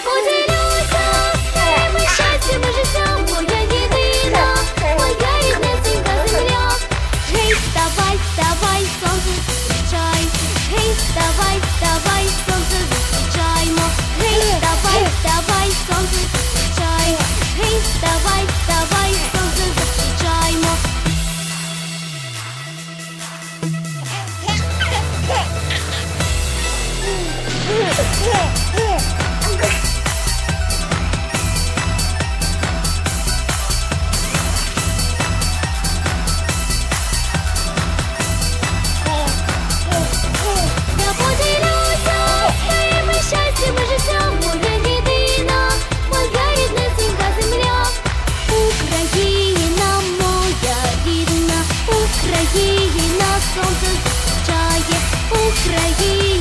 না না। сонце сяє Україна.